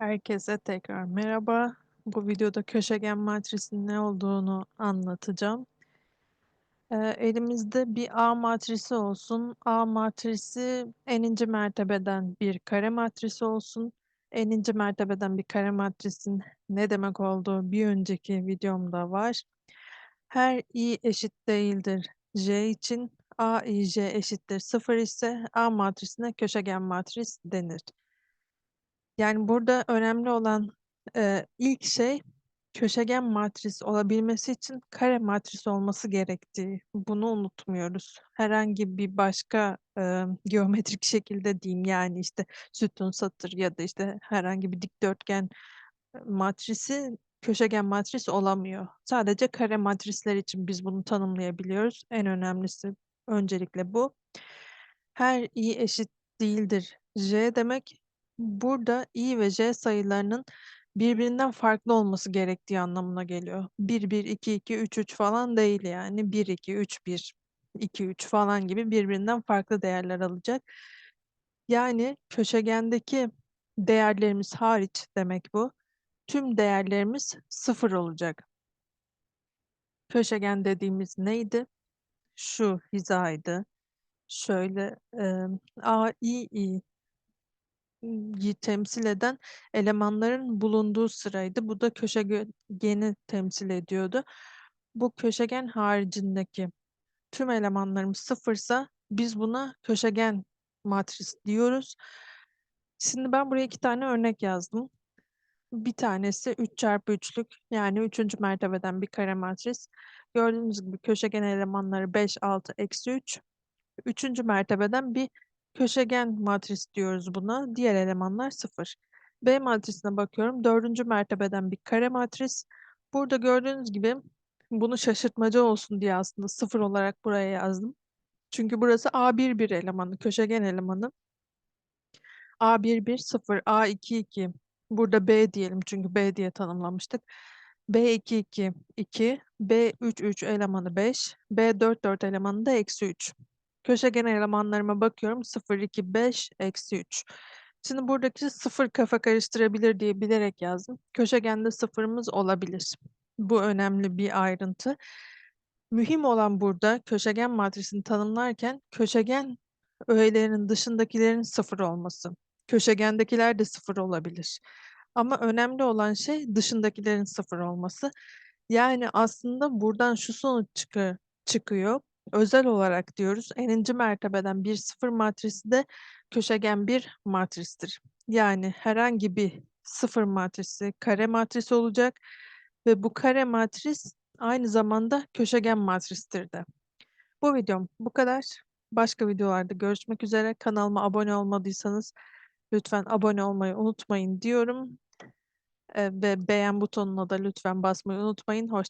Herkese tekrar merhaba. Bu videoda köşegen matrisinin ne olduğunu anlatacağım. Ee, elimizde bir A matrisi olsun. A matrisi eninci mertebeden bir kare matrisi olsun. Eninci mertebeden bir kare matrisin ne demek olduğu bir önceki videomda var. Her i eşit değildir j için a i j eşittir 0 ise A matrisine köşegen matris denir. Yani burada önemli olan e, ilk şey köşegen matris olabilmesi için kare matris olması gerektiği. Bunu unutmuyoruz. Herhangi bir başka e, geometrik şekilde diyeyim yani işte sütun, satır ya da işte herhangi bir dikdörtgen matrisi köşegen matris olamıyor. Sadece kare matrisler için biz bunu tanımlayabiliyoruz. En önemlisi öncelikle bu. Her i eşit değildir. J demek burada i ve j sayılarının birbirinden farklı olması gerektiği anlamına geliyor. 1, 1, 2, 2, 3, 3 falan değil yani. 1, 2, 3, 1, 2, 3 falan gibi birbirinden farklı değerler alacak. Yani köşegendeki değerlerimiz hariç demek bu. Tüm değerlerimiz sıfır olacak. Köşegen dediğimiz neydi? Şu hizaydı. Şöyle e, A, I, I temsil eden elemanların bulunduğu sıraydı. Bu da köşegeni temsil ediyordu. Bu köşegen haricindeki tüm elemanlarımız sıfırsa biz buna köşegen matris diyoruz. Şimdi ben buraya iki tane örnek yazdım. Bir tanesi 3 çarpı 3'lük yani 3. mertebeden bir kare matris. Gördüğünüz gibi köşegen elemanları 5, 6, eksi 3. Üçüncü mertebeden bir köşegen matris diyoruz buna. Diğer elemanlar sıfır. B matrisine bakıyorum. Dördüncü mertebeden bir kare matris. Burada gördüğünüz gibi bunu şaşırtmacı olsun diye aslında sıfır olarak buraya yazdım. Çünkü burası A1 bir elemanı, köşegen elemanı. A1 1 0, A2 2. Burada B diyelim çünkü B diye tanımlamıştık. B2 2 2, B3 3 elemanı 5, B4 4 elemanı da eksi 3. Köşegen elemanlarıma bakıyorum. 0, 2, 5, eksi 3. Şimdi buradaki sıfır kafa karıştırabilir diye bilerek yazdım. Köşegende sıfırımız olabilir. Bu önemli bir ayrıntı. Mühim olan burada köşegen matrisini tanımlarken köşegen öğelerinin dışındakilerin sıfır olması. Köşegendekiler de sıfır olabilir. Ama önemli olan şey dışındakilerin sıfır olması. Yani aslında buradan şu sonuç çıkıyor. Özel olarak diyoruz. Eninci mertebeden bir sıfır matrisi de köşegen bir matristir. Yani herhangi bir sıfır matrisi kare matrisi olacak ve bu kare matris aynı zamanda köşegen matristir de. Bu videom bu kadar. Başka videolarda görüşmek üzere. Kanalıma abone olmadıysanız lütfen abone olmayı unutmayın diyorum. Ve beğen butonuna da lütfen basmayı unutmayın. Hoşça